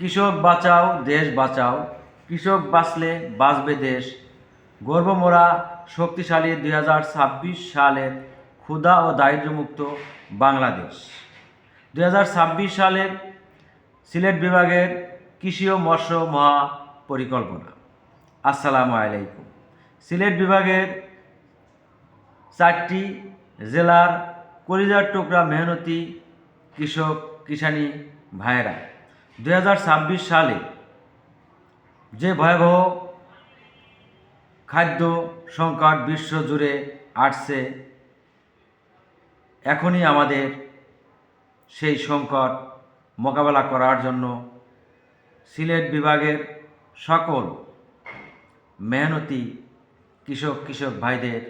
কৃষক বাঁচাও, দেশ বাঁচাও। কৃষক বাঁচলে বাঁচবে দেশ। গর্বমোরা শক্তিশালী দুই হাজার ছাব্বিশ সালের ক্ষুধা ও দারিদ্র্যমুক্ত বাংলাদেশ। দুই হাজার ছাব্বিশ সালের সিলেট বিভাগের কৃষি ও মৎস্য মহা পরিকল্পনা আসসালামু আলাইকুম। সিলেট বিভাগের চারটি জেলার কলিজার টুকরা মেহনতি কৃষক, কিষানি ভাইয়েরা দু হাজার ছাব্বিশ সালে যে ভয়াবহ খাদ্য সংকট বিশ্ব জুড়ে আসছে, এখনই আমাদের সেই সংকট মোকাবেলা করার জন্য সিলেট বিভাগের সকল মেহনতি কৃষক কৃষক ভাইদের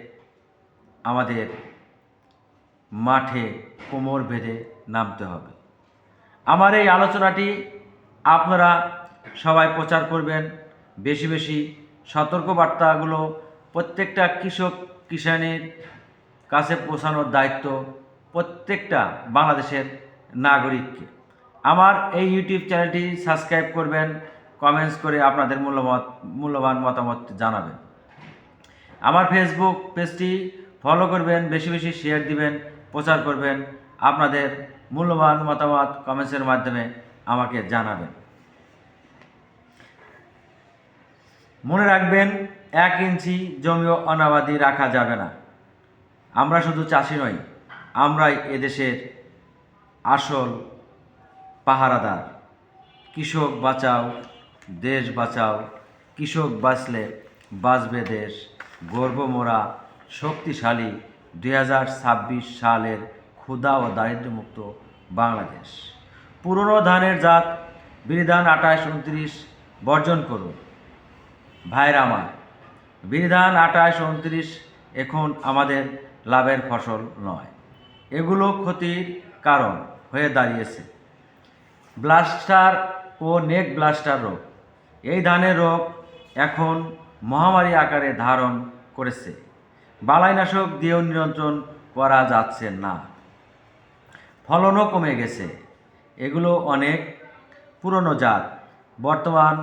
আমাদের মাঠে কোমর বেঁধে নামতে হবে। আমার এই আলোচনাটি আপনারা সবাই প্রচার করবেন। বেশি বেশি সতর্কবার্তাগুলো প্রত্যেকটা কৃষক কিষাণীর কাছে পৌঁছানোর দায়িত্ব প্রত্যেকটা বাংলাদেশের নাগরিককে। আমার এই ইউটিউব চ্যানেলটি সাবস্ক্রাইব করবেন কমেন্টস করে আপনাদের মূল্যমত মূল্যবান মতামত জানাবেন। আমার ফেসবুক পেজটি ফলো করবেন, বেশি বেশি শেয়ার দিবেন, প্রচার করবেন, আপনাদের মূল্যবান মতামত কমেন্টসের মাধ্যমে আমাকে জানাবেন। মনে রাখবেন, এক ইঞ্চি জমিও অনাবাদি রাখা যাবে না। আমরা শুধু চাষি নই, আমরাই এদেশের আসল পাহারাদার। কৃষক বাঁচাও, দেশ বাঁচাও, কৃষক বাঁচলে বাঁচবে দেশ। গর্বমোরা শক্তিশালী দু হাজার ছাব্বিশ সালের ক্ষুধা ও দারিদ্র্যমুক্ত বাংলাদেশ। পুরনো ধানের জাত বিধান আঠাশ উনত্রিশ বর্জন করুন। ভাইরা আমার বিধান আঠাশ উনত্রিশ এখন আমাদের লাভের ফসল নয়। এগুলো ক্ষতির কারণ হয়ে দাঁড়িয়েছে। ব্লাস্টার ও নেক ব্লাস্টার রোগ, এই ধানের রোগ এখন মহামারী আকারে ধারণ করেছে। বালাইনাশক দিয়েও নিয়ন্ত্রণ করা যাচ্ছে না। ফলনও কমে গেছে। এগুলো অনেক পুরনো জাত। বর্তমান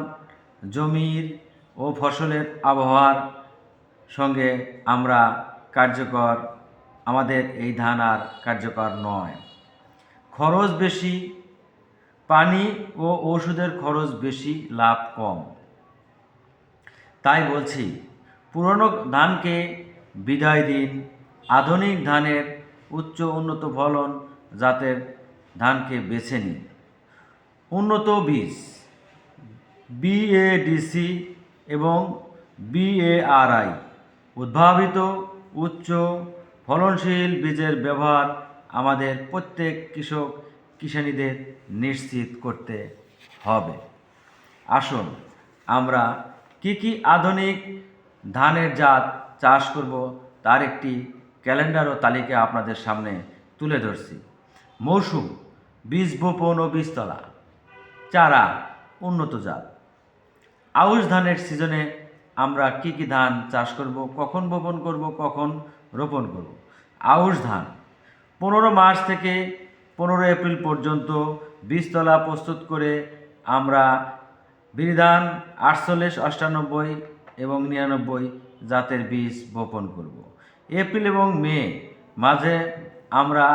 জমির ও ফসলের আবহাওয়ার সঙ্গে আমরা কার্যকর, আমাদের এই ধান আর কার্যকর নয়। খরচ বেশি, পানি ও ওষুধের খরচ বেশি, লাভ কম। তাই বলছি, পুরনো ধানকে বিদায় দিন। আধুনিক ধানের উচ্চ উন্নত ফলন জাতের ধানকে বেছে নিন। উন্নত বীজ বিএডিসি এবং বিএআরআই উদ্ভাবিত উচ্চ ফলনশীল বীজের ব্যবহার আমাদের প্রত্যেক কৃষক কিষানীদের নিশ্চিত করতে হবে। আসুন, আমরা কি কি আধুনিক ধানের জাত চাষ করব তার একটি ক্যালেন্ডার ও তালিকা আপনাদের সামনে তুলে ধরছি। মৌসুম বীজ বপন ও বীজতলা চারা উন্নত জাত। আউশ ধানের সিজনে আমরা কি কি ধান চাষ করব, কখন বপন করব, কখন রোপণ করব? আউশ ধান, পনেরো মার্চ থেকে পনেরো এপ্রিল পর্যন্ত বীজতলা প্রস্তুত করে আমরা বিধান আটচল্লিশ, অষ্টানব্বই এবং নিরানব্বই জাতের বীজ বপন করব। এপ্রিল এবং মে মাঝে আমরা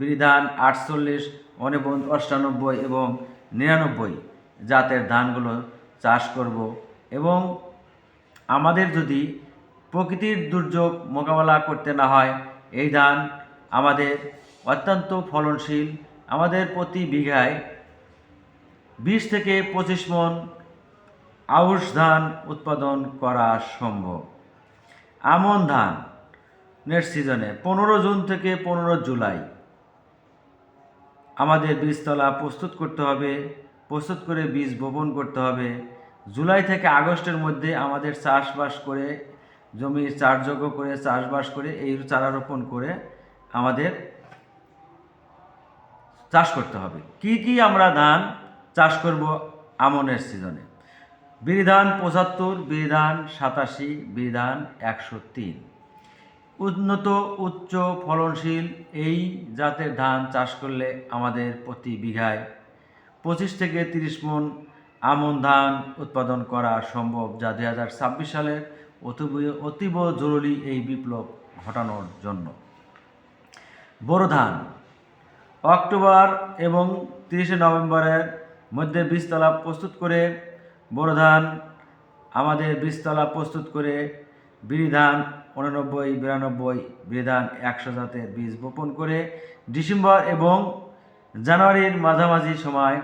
বিধান আটচল্লিশ অষ্টানব্বই এবং নিরানব্বই জাতের ধানগুলো চাষ করব এবং আমাদের যদি প্রকৃতির দুর্যোগ মোকাবেলা করতে না হয়, এই ধান আমাদের অত্যন্ত ফলনশীল। আমাদের প্রতি বিঘায় বিশ থেকে পঁচিশ মন আউশ ধান উৎপাদন করা সম্ভব। আমন ধান নেট সিজনে, পনেরো জুন থেকে পনেরো জুলাই। আমাদের বীজতলা প্রস্তুত করতে হবে, প্রস্তুত করে বীজ বপন করতে হবে। জুলাই থেকে আগস্টের মধ্যে আমাদের চাষবাস করে জমি চাষযোগ্য করে, চাষবাস করে এই চারা রোপণ করে আমাদের চাষ করতে হবে। কি কি আমরা ধান চাষ করব আমনের সিজনে? বিধান পঁচাত্তর বিধান সাতাশি বিধান একশো তিন। উন্নত উচ্চ ফলনশীল এই জাতের ধান চাষ করলে আমাদের প্রতি বিঘায় পঁচিশ থেকে তিরিশ মন আমন ধান উৎপাদন করা সম্ভব, যা দুই হাজার ছাব্বিশ সালের অতীব অতীব জরুরি এই বিপ্লব ঘটানোর জন্য। বোরো ধান, অক্টোবর এবং তিরিশে নভেম্বরের মধ্যে বীজতলা প্রস্তুত করে বোরো ধান, আমাদের বীজতলা প্রস্তুত করে বিড়ি ধান উননব্বই, বিরানব্বই বিড়ি ধান একশো জাতের বীজ বপন করে ডিসেম্বর এবং জানুয়ারির মাঝামাঝি সময়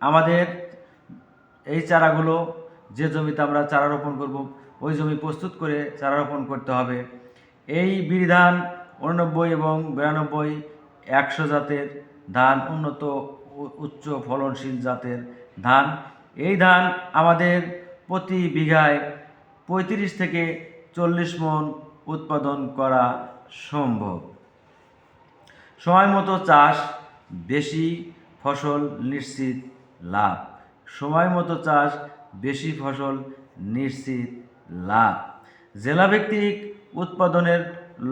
আমাদের এই চারাগুলো যে জমিতে আমরা চারা রোপণ করব, ওই জমি প্রস্তুত করে চারা রোপণ করতে হবে। এই বিড়ি ধান উননব্বই এবং বিরানব্বই একশো জাতের ধান, উন্নত উচ্চ ফলনশীল জাতের ধান। এই ধান আমাদের প্রতি বিঘায় পঁয়ত্রিশ থেকে চল্লিশ মন উৎপাদন করা সম্ভব। সময় মতো চাষ, বেশি ফসল নিশ্চিত লাভ। সময় মতো চাষ, বেশি ফসল নিশ্চিত লাভ। জেলাভিত্তিক উৎপাদনের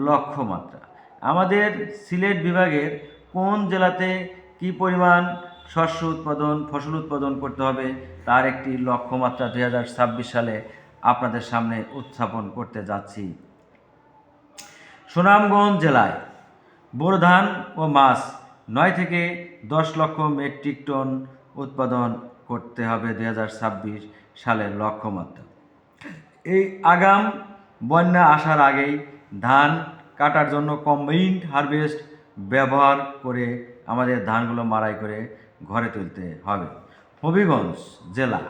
লক্ষ্যমাত্রা। আমাদের সিলেট বিভাগের কোন জেলাতে কি পরিমাণ শস্য উৎপাদন, ফসল উৎপাদন করতে হবে, তার একটি লক্ষ্যমাত্রা দুই হাজার ছাব্বিশ সালে আপনাদের সামনে উত্থাপন করতে যাচ্ছি। সুনামগঞ্জ জেলায় বোরো ধান ও মাছ নয় থেকে দশ লক্ষ মেট্রিক টন উৎপাদন করতে হবে দু হাজার ছাব্বিশ সালের লক্ষ্যমাত্রা। এই আগাম বন্যা আসার আগেই ধান কাটার জন্য কম্বাইন্ড হারভেস্ট ব্যবহার করে আমাদের ধানগুলো মাড়াই করে ঘরে তুলতে হবে। হবিগঞ্জ জেলা।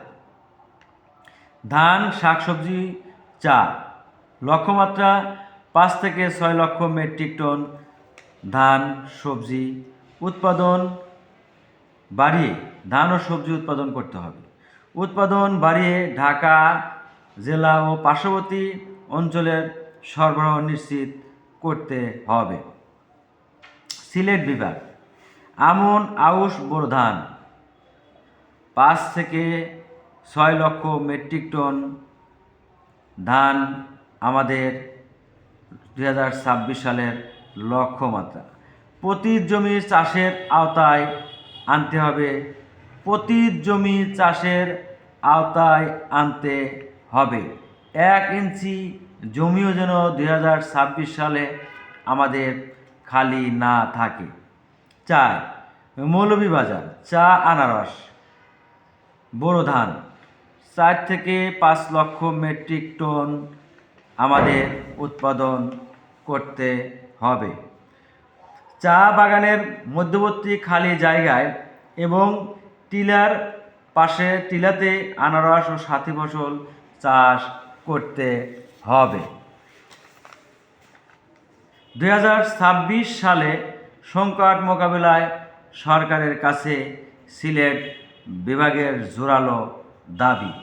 ধান, শাকসবজি, চা। লক্ষ্যমাত্রা পাঁচ থেকে ছয় লক্ষ মেট্রিক টন ধান, সবজি উৎপাদন বাড়িয়ে ধান ও সবজি উৎপাদন করতে হবে। উৎপাদন বাড়িয়ে ঢাকা জেলা ও পার্শ্ববর্তী অঞ্চলের সরবরাহ নিশ্চিত করতে হবে। সিলেট বিভাগ, আমন আউশ বোরো ধান, পাঁচ থেকে ছয় লক্ষ মেট্রিক টন ধান আমাদের দুই হাজার ছাব্বিশ সালের লক্ষ্যমাত্রা। প্রতি জমি চাষের আওতায় আনতে হবে, প্রতি জমি চাষের আওতায় আনতে হবে। এক ইঞ্চি জমিও যেন দুই হাজার ছাব্বিশ সালে আমাদের খালি না থাকে। চার, মৌলভীবাজার, চা, আনারস, বোরো ধান, চার থেকে পাঁচ লক্ষ মেট্রিক টন আমাদের উৎপাদন করতে হবে। চা বাগানের মধ্যবর্তী খালি জায়গায় এবং টিলার পাশে টিলাতে আনারস ও সাথী ফসল চাষ করতে হবে। দু হাজার ছাব্বিশ সালে সংকট মোকাবিলায় সরকারের কাছে সিলেট বিভাগের জোরালো দাবি।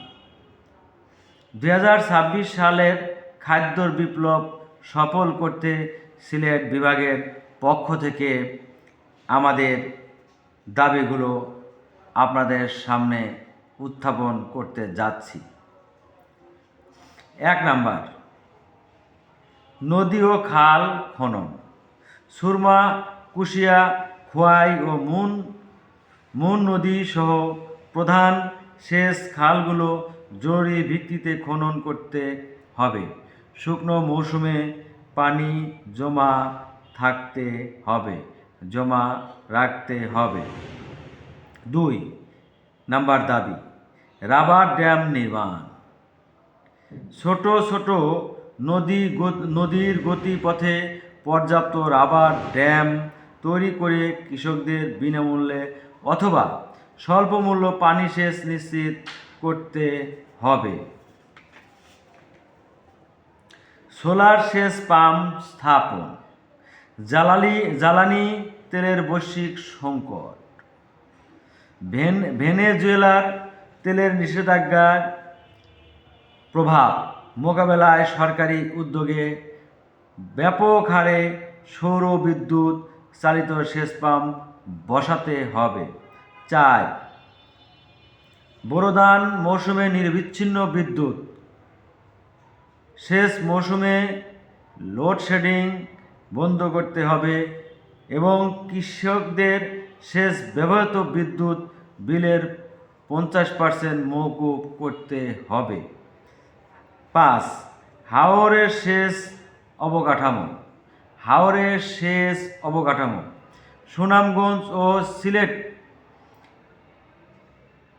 দু হাজার ছাব্বিশ সালের খাদ্যর বিপ্লব সফল করতে সিলেট বিভাগের পক্ষ থেকে আমাদের দাবিগুলো আপনাদের সামনে উত্থাপন করতে যাচ্ছি। এক নাম্বার, নদী ও খাল খনন। সুরমা, কুশিয়া, খোয়াই ও মুন মুন নদী সহ প্রধান সেচ খালগুলো জরুরি ভিত্তিতে খনন করতে হবে। শুকনো মৌসুমে পানি জমা থাকতে হবে, জমা রাখতে হবে। দুই, নাম্বার দাবি, রাবার ড্যাম নির্মাণ। ছোট ছোট নদী নদীর গতিপথে পর্যাপ্ত রাবার ড্যাম তৈরি করে কৃষকদের বিনামূল্যে অথবা স্বল্পমূল্য পানি সেচ নিশ্চিত করতে হবে। সোলার সেচ পাম্প স্থাপন জ্বালানি জ্বালানি তেলের বৈশ্বিক সংকট। ভেন ভেনেজুয়েলার তেলের নিষেধাজ্ঞার প্রভাব, মোকাবেলায় সরকারি উদ্যোগে ব্যাপক হারে সৌর বিদ্যুৎ চালিত সেচ পাম্প বসাতে হবে। চার বোরোদান মৌসুমে নির্বিচ্ছিন্ন বিদ্যুৎ শেষ মৌসুমে লোডশেডিং বন্ধ করতে হবে এবং কৃষকদের শেষ ব্যবহৃত বিদ্যুৎ বিলের পঞ্চাশ পার্সেন্ট মৌকুব করতে হবে। পাঁচ, হাওরের শেষ অবকাঠামো। হাওরের শেষ অবকাঠামো। সুনামগঞ্জ ও সিলেট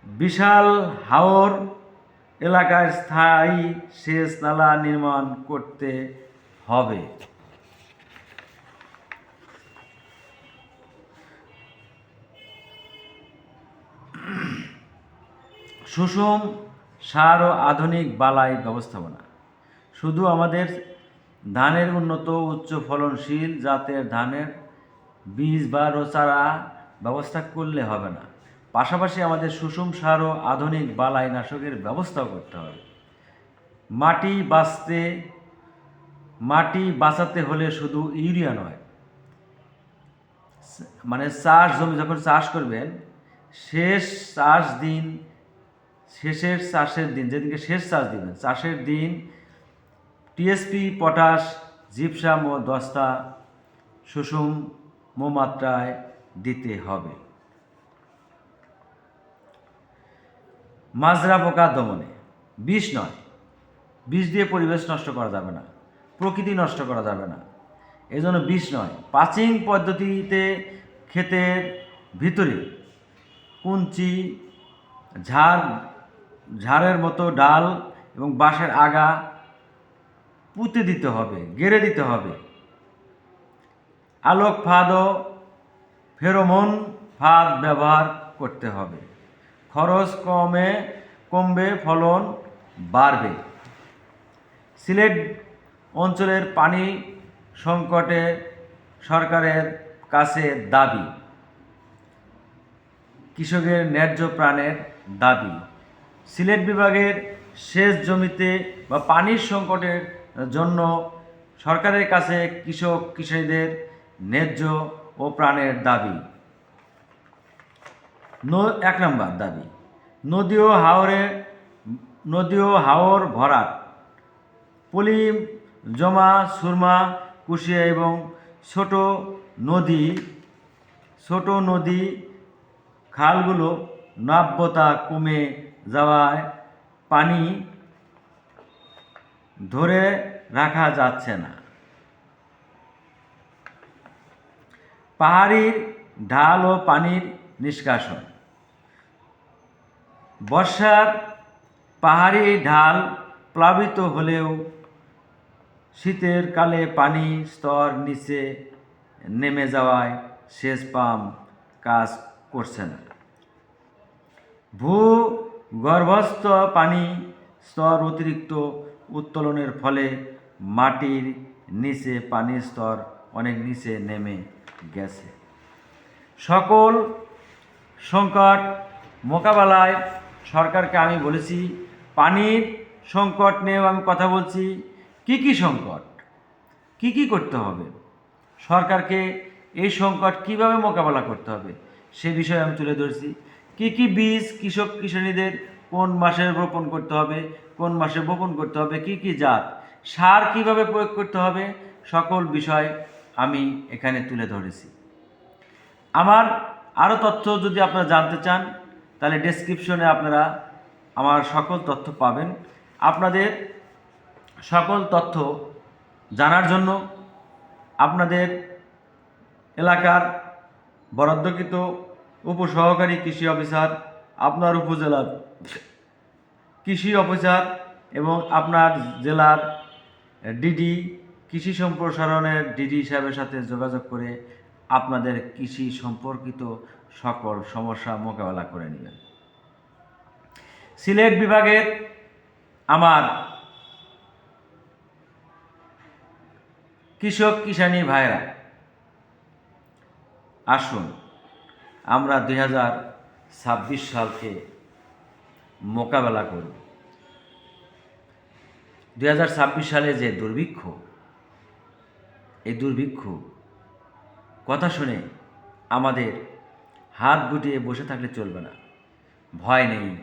বিশাল হাওর এলাকায় স্থায়ী সেচ নালা নির্মাণ করতে হবে। সুষম সার ও আধুনিক বালাই ব্যবস্থাপনা। শুধু আমাদের ধানের উন্নত উচ্চ ফলনশীল জাতের ধানের বীজ বা রোচারা ব্যবস্থা করলে হবে না। পাশাপাশি আমাদের সুষম সার ও আধুনিক বালাই নাশকের ব্যবস্থাও করতে হবে। মাটি বাঁচতে, মাটি বাঁচাতে হলে শুধু ইউরিয়া নয় মানে চাষ জমি যখন চাষ করবেন, শেষ চাষ দিন, শেষের চাষের দিন, যেদিনকে শেষ চাষ দিবেন, চাষের দিন টিএসপি পটাশ জিপসাম ও দস্তা সুষম মাত্রায় দিতে হবে। মাজরা পোকা দমনে। বিষ নয়। বিষ দিয়ে পরিবেশ নষ্ট করা যাবে না। প্রকৃতি নষ্ট করা যাবে না। এই জন্য বিষ নয়। প্রাচীন পদ্ধতিতে ক্ষেতের ভিতরে কুঞ্চি, ঝাড়, ঝাড়ের মতো ডাল এবং বাঁশের আগা পুঁতে দিতে হবে, গেড়ে দিতে হবে। আলোক ফাঁদ ফেরোমন ফাঁদ ব্যবহার করতে হবে। খরচ কমে, কমবে, ফলন বাড়বে। সিলেট অঞ্চলের পানি সংকটে সরকারের কাছে দাবি। কৃষকের ন্যায্য প্রাণের দাবি। সিলেট বিভাগের সেচ জমিতে বা পানির সংকটের জন্য সরকারের কাছে কৃষক কৃষকদের ন্যায্য ও প্রাণের দাবি। এক নম্বর দাবি। নদী ও হাওরে নদী ও হাওর ভরাট। পলি জমা, সুরমা, কুশিয়া এবং ছোট নদী ছোট নদী খালগুলো নাব্যতা কমে যাওয়ায় পানি ধরে রাখা যাচ্ছে না। পাহাড়ির ঢাল ও পানির নিষ্কাশন। বর্ষার পাহাড়ি ঢাল প্লাবিত হলেও শীতের কালে পানি স্তর নিচে নেমে যাওয়ায় সেচ পাম্প কাজ করছে না। ভূ গর্ভস্থ পানি স্তর অতিরিক্ত উত্তোলনের ফলে মাটির নিচে পানির স্তর অনেক নিচে নেমে গেছে। সকল সংকট মোকাবেলায় সরকারকে আমি বলেছি, পানির সংকট নিয়েও আমি কথা বলছি। কি কি সংকট? কি কি করতে হবে? সরকারকে এই সংকট কীভাবে মোকাবেলা করতে হবে? সে বিষয়ে আমি তুলে ধরছি। কি কি বীজ কৃষক কৃষাণীদের কোন মাসে রোপণ করতে হবে? কোন মাসে বপন করতে হবে? কি কি জাত? সার কীভাবে প্রয়োগ করতে হবে? সকল বিষয় আমি এখানে তুলে ধরেছি। আমার আরও তথ্য যদি আপনারা জানতে চান তাহলে ডেসক্রিপশনে আপনারা আমার সকল তথ্য পাবেন। আপনাদের সকল তথ্য জানার জন্য আপনাদের এলাকার বরাদ্দকৃত উপসহকারী কৃষি অফিসার আপনার উপজেলার কৃষি অফিসার এবং আপনার জেলার ডিডি কৃষি সম্প্রসারণের ডিডি সাহেবের সাথে যোগাযোগ করে আপনাদের কৃষি সম্পর্কিত সকল সমস্যা মোকাবেলা করে নেবেন সিলেট বিভাগের আমার কৃষক কিষাণী ভাইরা আসুন, আমরা দুই হাজার ছাব্বিশ সালকে মোকাবেলা করি। দুই হাজার ছাব্বিশ সালে যে দুর্ভিক্ষ, এই দুর্ভিক্ষ, কথা শুনে আমাদের হাত গুটিয়ে বসে থাকলে চলবে না। ভয় নেই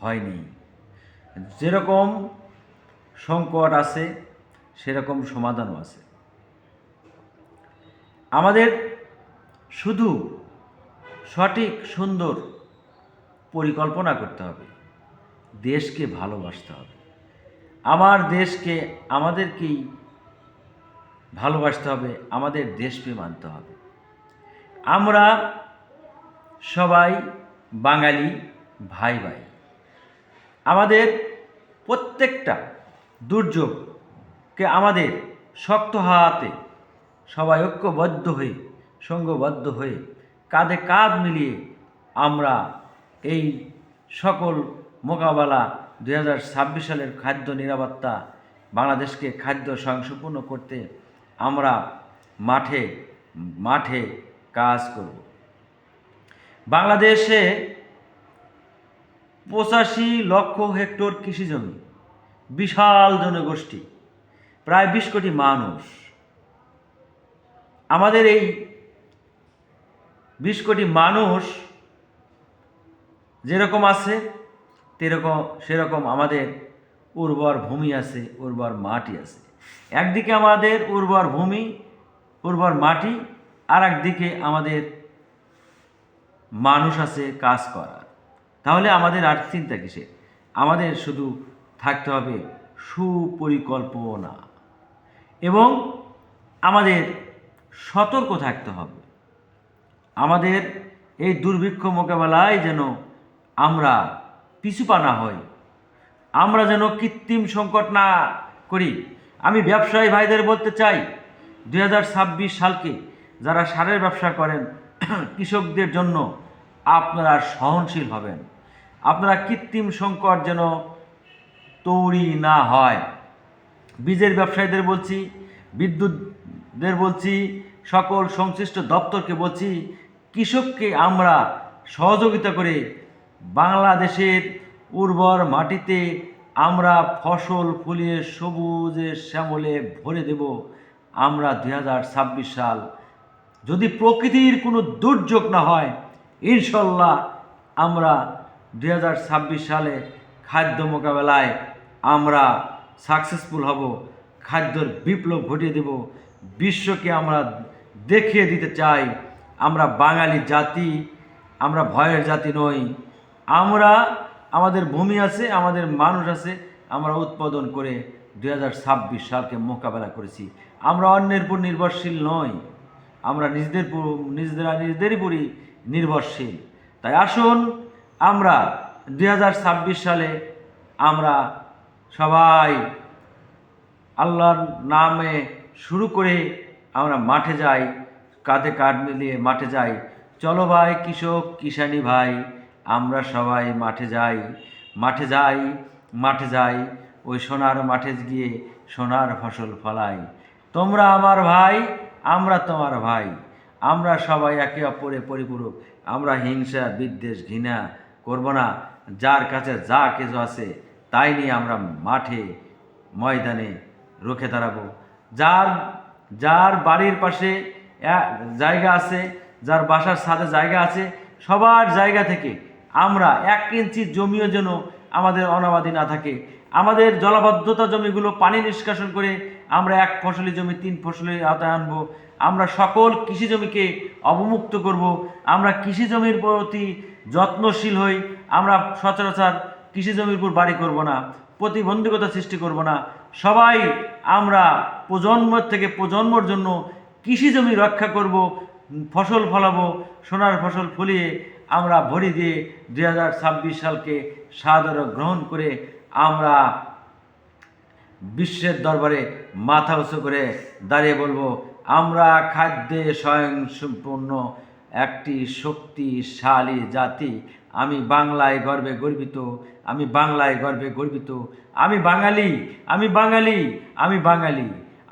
ভয় নেই। যেরকম সংকট আছে, সেরকম সমাধানও আছে। আমাদের শুধু সঠিক, সুন্দর পরিকল্পনা করতে হবে। দেশকে ভালোবাসতে হবে। আমার দেশকে আমাদেরকেই ভালোবাসতে হবে, আমাদের দেশপ্রেম আনতে হবে। আমরা সবাই বাঙালি ভাই ভাই। আমাদের প্রত্যেকটা দুর্যোগকে আমাদের শক্ত হাতে সবাই ঐক্যবদ্ধ হয়ে, সঙ্গবদ্ধ হয়ে কাঁধে কাঁধ মিলিয়ে আমরা এই সকল মোকাবেলা দুই হাজার ছাব্বিশ সালের খাদ্য নিরাপত্তা, বাংলাদেশকে খাদ্য স্বয়ংসম্পূর্ণ করতে আমরা মাঠে মাঠে কাজ করব। বাংলাদেশে পঁচাশি লক্ষ হেক্টর কৃষি জমি, বিশাল জনগোষ্ঠী, প্রায় বিশ কোটি মানুষ। আমাদের এই বিশ কোটি মানুষ যেরকম আছে, তেরকম, সেরকম আমাদের উর্বর ভূমি আছে, উর্বর মাটি আছে। একদিকে আমাদের উর্বর ভূমি, উর্বর মাটি আর একদিকে আমাদের মানুষ আছে, কাজ করার। তাহলে আমাদের আর চিন্তা কিসে আমাদের শুধু থাকতে হবে সুপরিকল্পনা। এবং আমাদের সতর্ক থাকতে হবে। আমাদের এই দুর্ভিক্ষ মোকাবেলায় যেন আমরা পিছুপা না হই। আমরা যেন কৃত্রিম সংকট না করি। আমি ব্যবসায়ী ভাইদের বলতে চাই দু হাজার ছাব্বিশ সালকে যারা সারের ব্যবসা করেন, কৃষকদের জন্য আপনারা সহনশীল হবেন। আপনারা কৃত্রিম সংকট যেন তৈরি না হয়। বীজের ব্যবসায়ীদের বলছি, বিদ্যুৎদের বলছি, সকল সংশ্লিষ্ট দপ্তরকে বলছি, কৃষককে আমরা সহযোগিতা করে বাংলাদেশের উর্বর মাটিতে আমরা ফসল ফুলিয়ে সবুজে শ্যামলে ভরে দেব। আমরা দু হাজার ছাব্বিশ সাল যদি প্রকৃতির কোনো দুর্যোগ না হয় ইনশাল্লাহ আমরা দু হাজার ছাব্বিশ সালে খাদ্য মোকাবেলায় আমরা সাকসেসফুল হব, খাদ্যর বিপ্লব ঘটিয়ে দেব, বিশ্বকে আমরা দেখিয়ে দিতে চাই, আমরা বাঙালি জাতি, আমরা ভয়ের জাতি নই, আমরা আমাদের ভূমি আছে, আমাদের মানুষ আছে, আমরা উৎপাদন করে দু হাজার ছাব্বিশ সালকে মোকাবেলা করেছি। আমরা অন্যের উপর নির্ভরশীল নই, আমরা নিজেদের নিজেরা নিজেদেরই উপরই নির্ভরশীল। তাই আসুন আমরা দু হাজার ছাব্বিশ সালে আমরা সবাই আল্লাহর নামে শুরু করে আমরা মাঠে যাই, কাঁধে কাঁধ মিলিয়ে মাঠে যাই। চলো ভাই কৃষক, কিষানি ভাই, আমরা সবাই মাঠে যাই। মাঠে যাই মাঠে যাই, ওই সোনার মাঠে গিয়ে সোনার ফসল ফলাই। তোমরা আমার ভাই, আমরা তোমার ভাই। আমরা সবাই একে অপরে পরিপূরক। আমরা হিংসা, বিদ্বেষ, ঘৃণা করব না। যার কাছে যা কিছু আছে, তাই নিয়ে আমরা মাঠে, ময়দানে রুখে দাঁড়াবো। যার যার বাড়ির পাশে জায়গা আছে, যার বাসার সাথে জায়গা আছে, সবার জায়গা থেকে আমরা এক ইঞ্চি জমিও যেন আমাদের অনাবাদি না থাকে। আমাদের জলাবদ্ধতা জমিগুলো পানি নিষ্কাশন করে আমরা এক ফসলি জমি, তিন ফসলি আওতায় আনব। আমরা সকল কৃষি জমিকে অবমুক্ত করব। আমরা কৃষি জমির প্রতি যত্নশীল হই। আমরা সচরাচর কৃষি জমির উপর বাড়ি করব না, প্রতিবন্ধকতা সৃষ্টি করব না। সবাই আমরা প্রজন্ম থেকে প্রজন্মর জন্য কৃষি জমি রক্ষা করব, ফসল ফলাবো, সোনার ফসল ফলিয়ে আমরা ভরি দিয়ে দু হাজার ছাব্বিশ সালকে সাদর গ্রহণ করে আমরা বিশ্বের দরবারে মাথা উঁচু করে দাঁড়িয়ে বলব, আমরা খাদ্যে স্বয়ংসম্পূর্ণ একটি শক্তিশালী জাতি। আমি বাংলায় গর্বে গর্বিত, আমি বাংলায় গর্বে গর্বিত। আমি বাঙালি আমি বাঙালি আমি বাঙালি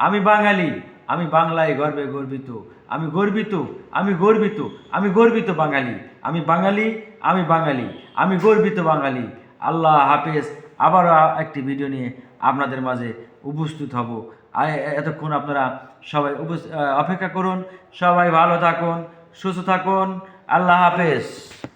আমি বাঙালি, আমি বাংলায় গর্বে গর্বিত। আমি গর্বিত আমি গর্বিত আমি গর্বিত বাঙালি। আমি বাঙালি আমি বাঙালি, আমি গর্বিত বাঙালি। আল্লাহ হাফেজ, আবারও একটি ভিডিও নিয়ে আপনাদের মাঝে উপস্থিত হব। এতক্ষণ আপনারা সবাই অপেক্ষা করুন। সবাই ভালো থাকুন, সুস্থ থাকুন। আল্লাহ হাফেজ।